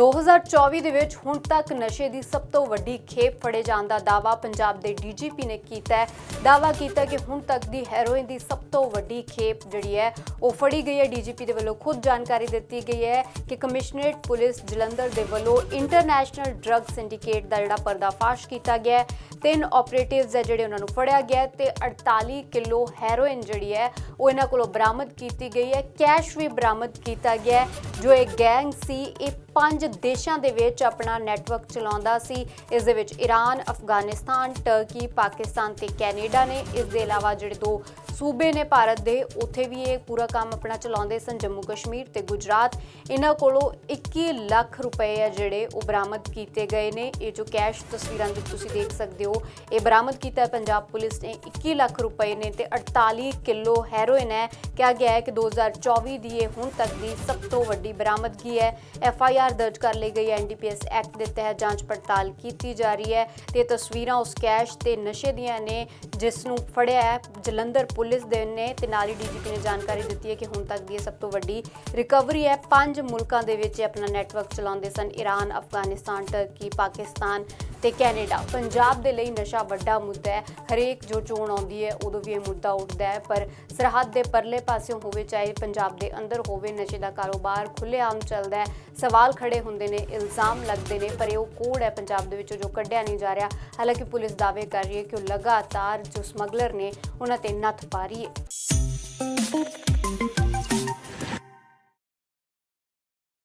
2024 ਦੇ ਵਿੱਚ ਹੁਣ ਤੱਕ ਨਸ਼ੇ ਦੀ ਸਭ ਤੋਂ ਵੱਡੀ ਖੇਪ ਫੜੇ ਜਾਣ ਦਾ ਦਾਵਾ ਪੰਜਾਬ ਦੇ ਡੀਜੀਪੀ ਨੇ ਕੀਤਾ ਹੈ। ਦਾਵਾ ਕੀਤਾ ਕਿ ਹੁਣ ਤੱਕ ਦੀ ਹੈਰੋਇਨ ਦੀ ਸਭ ਤੋਂ ਵੱਡੀ ਖੇਪ ਜਿਹੜੀ ਹੈ, ਉਹ ਫੜੀ ਗਈ ਹੈ। ਡੀਜੀਪੀ ਦੇ ਵੱਲੋਂ ਖੁਦ ਜਾਣਕਾਰੀ ਦਿੱਤੀ ਗਈ ਹੈ ਕਿ ਕਮਿਸ਼ਨਰੇਟ ਪੁਲਿਸ ਜਲੰਧਰ ਦੇ ਵੱਲੋਂ ਇੰਟਰਨੈਸ਼ਨਲ ਡਰੱਗ ਸਿੰਡੀਕੇਟ ਦਾ ਜਿਹੜਾ ਪਰਦਾਫਾਸ਼ ਕੀਤਾ ਗਿਆ ਹੈ। ਤਿੰਨ ਆਪਰੇਟਿਵਸ ਹੈ ਜਿਹੜੇ ਉਹਨਾਂ ਨੂੰ ਫੜਿਆ ਗਿਆ ਹੈ ਤੇ 48 ਕਿਲੋ ਹੈਰੋਇਨ ਜਿਹੜੀ ਹੈ, ਉਹ ਇਹਨਾਂ ਕੋਲੋਂ ਬਰਾਮਦ ਕੀਤੀ ਗਈ ਹੈ। ਕੈਸ਼ ਵੀ ਬਰਾਮਦ ਕੀਤਾ ਗਿਆ ਜੋ ਇਹ ਗੈਂਗ ਸੀ, ਇਹ ਪੰਜ ਦੇਸ਼ਾਂ ਦੇ ਵਿੱਚ ਆਪਣਾ ਨੈਟਵਰਕ ਚਲਾਉਂਦਾ ਸੀ। ਇਸ ਦੇ ਵਿੱਚ ਈਰਾਨ ਅਫਗਾਨਿਸਤਾਨ ਟਰਕੀ ਪਾਕਿਸਤਾਨ ਤੇ ਕੈਨੇਡਾ ਨੇ। ਇਸ ਦੇ ਇਲਾਵਾ ਜਿਹੜੇ ਦੋ ਸੂਬੇ ਨੇ ਭਾਰਤ ਦੇ ਉੱਥੇ ਵੀ ਇਹ ਪੂਰਾ ਕੰਮ ਆਪਣਾ ਚਲਾਉਂਦੇ ਸਨ, ਜੰਮੂ ਕਸ਼ਮੀਰ ਤੇ ਗੁਜਰਾਤ। ਇਹਨਾਂ ਕੋਲੋਂ 21 ਲੱਖ ਰੁਪਏ ਆ ਜਿਹੜੇ ਉਹ ਬਰਾਮਦ ਕੀਤੇ ਗਏ ਨੇ। ਇਹ ਜੋ ਕੈਸ਼ ਤਸਵੀਰਾਂ ਵਿੱਚ ਤੁਸੀਂ ਦੇਖ ਸਕਦੇ ਹੋ, ਇਹ ਬਰਾਮਦ ਕੀਤਾ ਪੰਜਾਬ ਪੁਲਿਸ ਨੇ 21 ਲੱਖ ਰੁਪਏ ਨੇ ਤੇ 48 ਕਿਲੋ ਹੈਰੋਇਨ ਹੈ। ਕਿਹਾ ਗਿਆ ਹੈ ਕਿ 2024 ਦੀ ਇਹ ਹੁਣ ਤੱਕ ਦੀ ਸਭ ਤੋਂ ਵੱਡੀ ਬਰਾਮਦਗੀ ਹੈ। ਐਫ ਆਈ ਆਰ ਦਰਜ ਕਰ ਲਈ ਗਈ ਹੈ। ਐਨਡੀਪੀਐਸ ਐਕਟ ਦੇ ਤਹਿਤ ਜਾਂਚ ਪੜਤਾਲ ਕੀਤੀ ਜਾ ਰਹੀ ਹੈ ਤੇ ਇਹ ਤਸਵੀਰਾਂ ਉਸ ਕੈਸ਼ ਤੇ ਨਸ਼ੇ ਦੀਆਂ ਨੇ, ਜਿਸ ਨੂੰ ਫੜਿਆ ਹੈ ਜਲੰਧਰ ਪੁਲਿਸ ਪੁਲਿਸ ਦੇ ਨੇ ਤੇ ਨਾਲ ਹੀ ਡੀਜੀਪੀ ਨੇ ਜਾਣਕਾਰੀ ਦਿੱਤੀ ਹੈ ਕਿ ਹੁਣ ਤੱਕ ਦੀ ਇਹ ਸਭ ਤੋਂ ਵੱਡੀ ਰਿਕਵਰੀ ਹੈ। ਪੰਜ ਮੁਲਕਾਂ ਦੇ ਵਿੱਚ ਇਹ ਆਪਣਾ ਨੈਟਵਰਕ ਚਲਾਉਂਦੇ ਸਨ। ਈਰਾਨ ਅਫਗਾਨਿਸਤਾਨ ਟਰਕੀ ਪਾਕਿਸਤਾਨ ਤੇ ਕੈਨੇਡਾ। ਪੰਜਾਬ ਦੇ ਲਈ ਨਸ਼ਾ ਵੱਡਾ ਮੁੱਦਾ ਹੈ। ਹਰੇਕ ਜੋ ਚੋਣ ਆਉਂਦੀ ਹੈ, ਉਦੋਂ ਵੀ ਇਹ ਮੁੱਦਾ ਉੱਠਦਾ ਹੈ। ਪਰ ਸਰਹੱਦ ਦੇ ਪਰਲੇ ਪਾਸਿਓਂ ਹੋਵੇ, ਚਾਹੇ ਪੰਜਾਬ ਦੇ ਅੰਦਰ ਹੋਵੇ, ਨਸ਼ੇ ਦਾ ਕਾਰੋਬਾਰ ਖੁੱਲ੍ਹੇਆਮ ਚੱਲਦਾ ਹੈ। ਸਵਾਲ ਖੜੇ ਹੁੰਦੇ ਨੇ, ਇਲਜ਼ਾਮ ਲੱਗਦੇ ਨੇ, ਪਰ ਇਹ ਉਹ ਕੋਡ ਹੈ ਪੰਜਾਬ ਦੇ ਵਿੱਚੋਂ ਜੋ ਕੱਢਿਆ ਨਹੀਂ ਜਾ ਰਿਹਾ। ਹਾਲਾਂਕਿ ਪੁਲਿਸ ਦਾਅਵੇ ਕਰ ਰਹੀ ਹੈ ਕਿ ਉਹ ਲਗਾਤਾਰ ਜੋ ਸਮਗਲਰ ਨੇ, ਉਹਨਾਂ ਤੇ ਨੱਥ ਪਾ ਰਹੀ ਹੈ